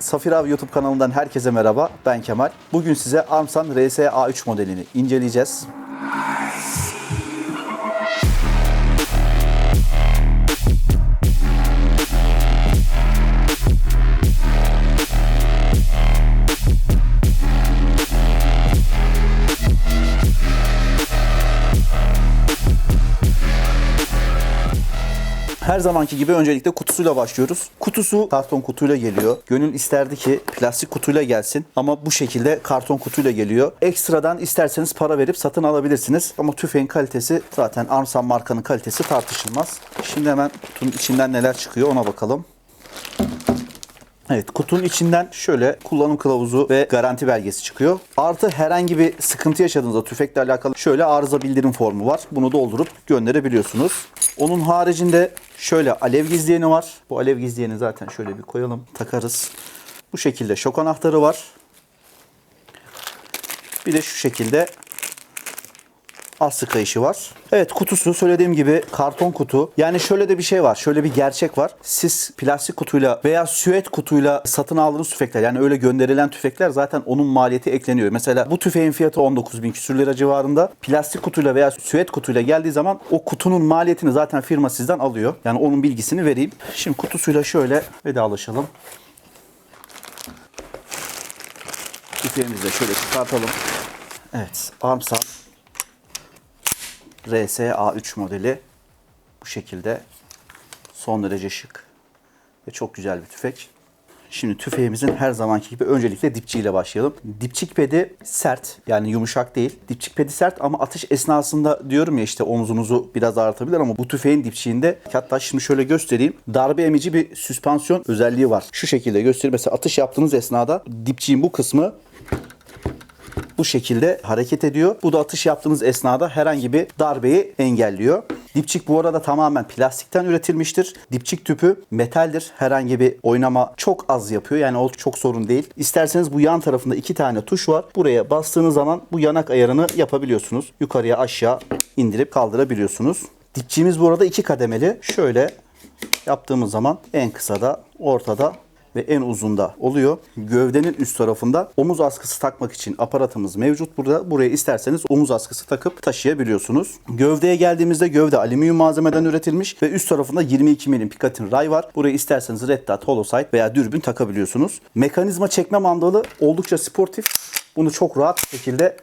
Safir Av YouTube kanalından herkese merhaba. Ben Kemal. Bugün size Armsan RSA3 modelini inceleyeceğiz. Her zamanki gibi öncelikle kutusuyla başlıyoruz. Kutusu karton kutuyla geliyor. Gönül isterdi ki plastik kutuyla gelsin ama bu şekilde karton kutuyla geliyor. Ekstradan isterseniz para verip satın alabilirsiniz. Ama tüfeğin kalitesi zaten Armsan markanın kalitesi tartışılmaz. Şimdi hemen kutunun içinden neler çıkıyor ona bakalım. Evet kutunun içinden şöyle kullanım kılavuzu ve garanti belgesi çıkıyor. Artı herhangi bir sıkıntı yaşadığınızda tüfekle alakalı şöyle arıza bildirim formu var. Bunu doldurup gönderebiliyorsunuz. Onun haricinde şöyle alev gizleyeni var. Bu alev gizleyeni zaten şöyle bir koyalım takarız. Bu şekilde şok anahtarı var. Bir de şu şekilde Aslı kayışı var. Evet kutusu söylediğim gibi karton kutu. Yani şöyle de bir şey var. Şöyle bir gerçek var. Siz plastik kutuyla veya süet kutuyla satın aldığınız tüfekler yani öyle gönderilen tüfekler zaten onun maliyeti ekleniyor. Mesela bu tüfeğin fiyatı 19 bin küsür lira civarında. Plastik kutuyla veya süet kutuyla geldiği zaman o kutunun maliyetini zaten firma sizden alıyor. Yani onun bilgisini vereyim. Şimdi kutusuyla şöyle vedalaşalım. Tüfeğimizi de şöyle çıkartalım. Evet, Armsan RSA3 modeli bu şekilde son derece şık ve çok güzel bir tüfek. Şimdi tüfeğimizin her zamanki gibi öncelikle dipçiyle başlayalım. Dipçik pedi sert yani yumuşak değil. Dipçik pedi sert ama atış esnasında diyorum ya işte omuzunuzu biraz ağrıtabilir ama bu tüfeğin dipçiğinde hatta şimdi şöyle göstereyim. Darbe emici bir süspansiyon özelliği var. Şu şekilde göstereyim. Mesela atış yaptığınız esnada dipçiğin bu kısmı bu şekilde hareket ediyor. Bu da atış yaptığınız esnada herhangi bir darbeyi engelliyor. Dipçik bu arada tamamen plastikten üretilmiştir. Dipçik tüpü metaldir. Herhangi bir oynama çok az yapıyor. Yani o çok sorun değil. İsterseniz bu yan tarafında iki tane tuş var. Buraya bastığınız zaman bu yanak ayarını yapabiliyorsunuz. Yukarıya aşağı indirip kaldırabiliyorsunuz. Dipçiğimiz bu arada iki kademeli. Şöyle yaptığımız zaman en kısada, ortada ve en uzunda oluyor. Gövdenin üst tarafında omuz askısı takmak için aparatımız mevcut burada. Buraya isterseniz omuz askısı takıp taşıyabiliyorsunuz. Gövdeye geldiğimizde gövde alüminyum malzemeden üretilmiş ve üst tarafında 22 milim Picatinny ray var. Buraya isterseniz Red Dot, Holosight veya dürbün takabiliyorsunuz. Mekanizma çekme mandalı oldukça sportif. Bunu çok rahat bir şekilde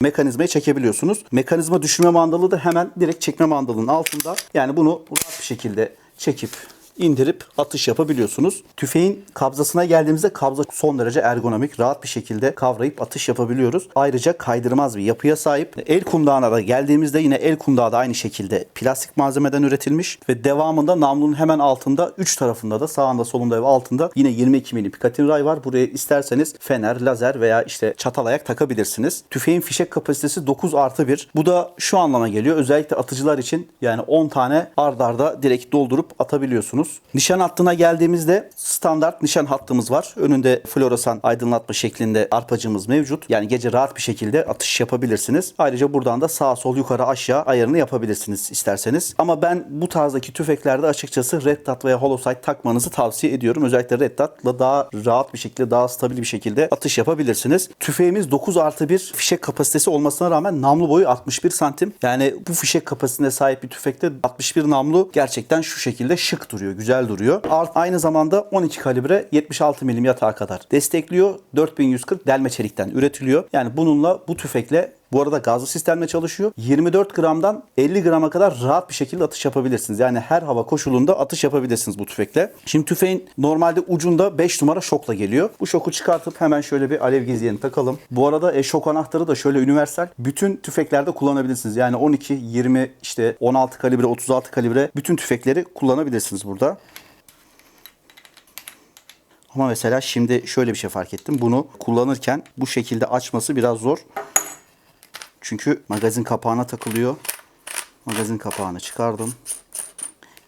mekanizmayı çekebiliyorsunuz. Mekanizma düşürme mandalı da hemen direkt çekme mandalının altında. Yani bunu rahat bir şekilde çekip indirip atış yapabiliyorsunuz. Tüfeğin kabzasına geldiğimizde kabza son derece ergonomik. Rahat bir şekilde kavrayıp atış yapabiliyoruz. Ayrıca kaydırmaz bir yapıya sahip. El kundağına da geldiğimizde yine el kundağı da aynı şekilde plastik malzemeden üretilmiş ve devamında namlunun hemen altında 3 tarafında da sağında solunda ve altında yine 22 milim Picatinny ray var. Buraya isterseniz fener, lazer veya işte çatal ayak takabilirsiniz. Tüfeğin fişek kapasitesi 9 artı 1. Bu da şu anlama geliyor. Özellikle atıcılar için yani 10 tane ard arda direkt doldurup atabiliyorsunuz. Nişan hattına geldiğimizde standart nişan hattımız var. Önünde floresan aydınlatma şeklinde arpacığımız mevcut. Yani gece rahat bir şekilde atış yapabilirsiniz. Ayrıca buradan da sağ sol yukarı aşağı ayarını yapabilirsiniz isterseniz. Ama ben bu tarzdaki tüfeklerde açıkçası Red Dot veya Holosight takmanızı tavsiye ediyorum. Özellikle Red Dot'la daha rahat bir şekilde, daha stabil bir şekilde atış yapabilirsiniz. Tüfeğimiz 9 artı 1 fişek kapasitesi olmasına rağmen namlu boyu 61 santim. Yani bu fişek kapasitesine sahip bir tüfekte 61 namlu gerçekten şu şekilde şık duruyor, güzel duruyor. Art aynı zamanda 12 kalibre 76 milim yatağa kadar destekliyor. 4140 delme çelikten üretiliyor. Yani bununla bu tüfekle bu arada gazlı sistemle çalışıyor. 24 gramdan 50 grama kadar rahat bir şekilde atış yapabilirsiniz. Yani her hava koşulunda atış yapabilirsiniz bu tüfekle. Şimdi tüfeğin normalde ucunda 5 numara şokla geliyor. Bu şoku çıkartıp hemen şöyle bir alev gizleyeni takalım. Bu arada e, şok anahtarı da şöyle universal. Bütün tüfeklerde kullanabilirsiniz. Yani 12, 20, işte 16 kalibre, 36 kalibre bütün tüfekleri kullanabilirsiniz burada. Ama mesela şimdi şöyle bir şey fark ettim. Bunu kullanırken bu şekilde açması biraz zor. Çünkü magazin kapağına takılıyor. Magazin kapağını çıkardım.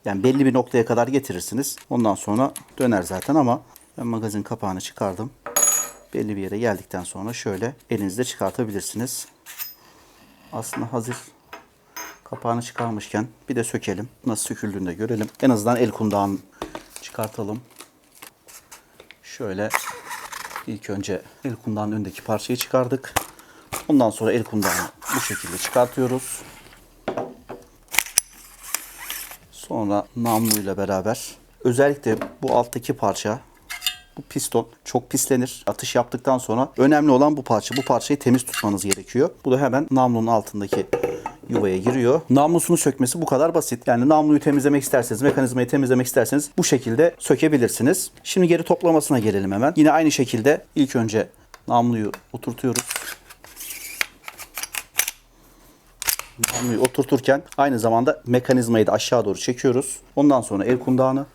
Yani belli bir noktaya kadar getirirsiniz. Ondan sonra döner zaten ama ben magazin kapağını çıkardım. Belli bir yere geldikten sonra şöyle elinizde çıkartabilirsiniz. Aslında hazır kapağını çıkarmışken bir de sökelim. Nasıl söküldüğünü de görelim. En azından el kundağını çıkartalım. Şöyle ilk önce el kundağının önündeki parçayı çıkardık. Ondan sonra el kundağını bu şekilde çıkartıyoruz. Sonra namluyla beraber özellikle bu alttaki parça bu piston çok pislenir. Atış yaptıktan sonra önemli olan bu parça. Bu parçayı temiz tutmanız gerekiyor. Bu da hemen namlunun altındaki yuvaya giriyor. Namlusunu sökmesi bu kadar basit. Yani namluyu temizlemek isterseniz, mekanizmayı temizlemek isterseniz bu şekilde sökebilirsiniz. Şimdi geri toplamasına gelelim hemen. Yine aynı şekilde ilk önce namluyu oturtuyoruz. Namluyu oturturken aynı zamanda mekanizmayı da aşağı doğru çekiyoruz. Ondan sonra el kundağını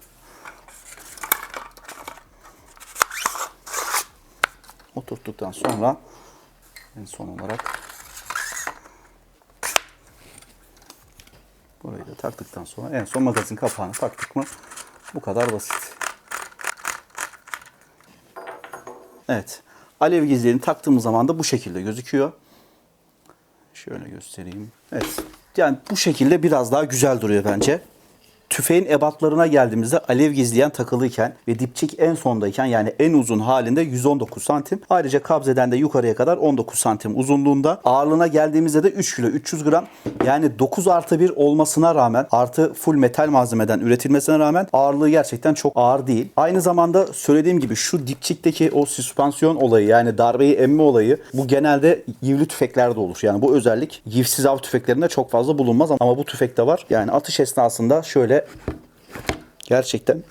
oturttuktan sonra en son olarak burayı da taktıktan sonra en son magazin kapağını taktık mı bu kadar basit. Evet. Alev gizlerini taktığımız zaman da bu şekilde gözüküyor. Şöyle göstereyim. Evet. Yani bu şekilde biraz daha güzel duruyor bence. Tüfeğin ebatlarına geldiğimizde alev gizleyen takılıyken ve dipçik en sondayken yani en uzun halinde 119 santim. Ayrıca kabzeden de yukarıya kadar 19 santim uzunluğunda. Ağırlığına geldiğimizde de 3 kilo 300 gram. Yani 9 artı 1 olmasına rağmen artı full metal malzemeden üretilmesine rağmen ağırlığı gerçekten çok ağır değil. Aynı zamanda söylediğim gibi şu dipçikteki o süspansiyon olayı yani darbeyi emme olayı bu genelde yivli tüfeklerde olur. Yani bu özellik yivsiz av tüfeklerinde çok fazla bulunmaz ama bu tüfekte var. Yani atış esnasında şöyle Gerçekten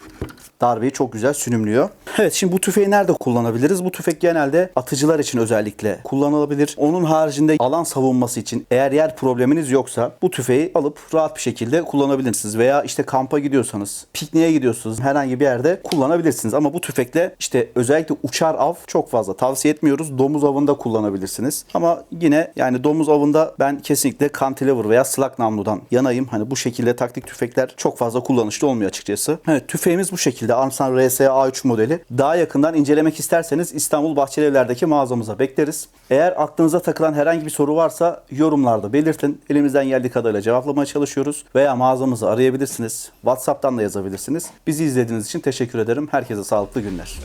darbeyi çok güzel sünümlüyor. Evet şimdi bu tüfeği nerede kullanabiliriz? Bu tüfek genelde atıcılar için özellikle kullanılabilir. Onun haricinde alan savunması için eğer yer probleminiz yoksa bu tüfeği alıp rahat bir şekilde kullanabilirsiniz. Veya işte kampa gidiyorsanız, pikniğe gidiyorsunuz herhangi bir yerde kullanabilirsiniz. Ama bu tüfekle işte özellikle uçar av çok fazla tavsiye etmiyoruz. Domuz avında kullanabilirsiniz. Ama yine yani domuz avında ben kesinlikle cantilever veya slug namludan yanayım. Hani bu şekilde taktik tüfekler çok fazla kullanışlı olmuyor açıkçası. Evet tüfeğimiz bu şekilde. Armstrong RSA A3 modeli. Daha yakından incelemek isterseniz İstanbul Bahçelievler'deki mağazamıza bekleriz. Eğer aklınıza takılan herhangi bir soru varsa yorumlarda belirtin. Elimizden geldiği kadarıyla cevaplamaya çalışıyoruz. Veya mağazamızı arayabilirsiniz. WhatsApp'tan da yazabilirsiniz. Bizi izlediğiniz için teşekkür ederim. Herkese sağlıklı günler.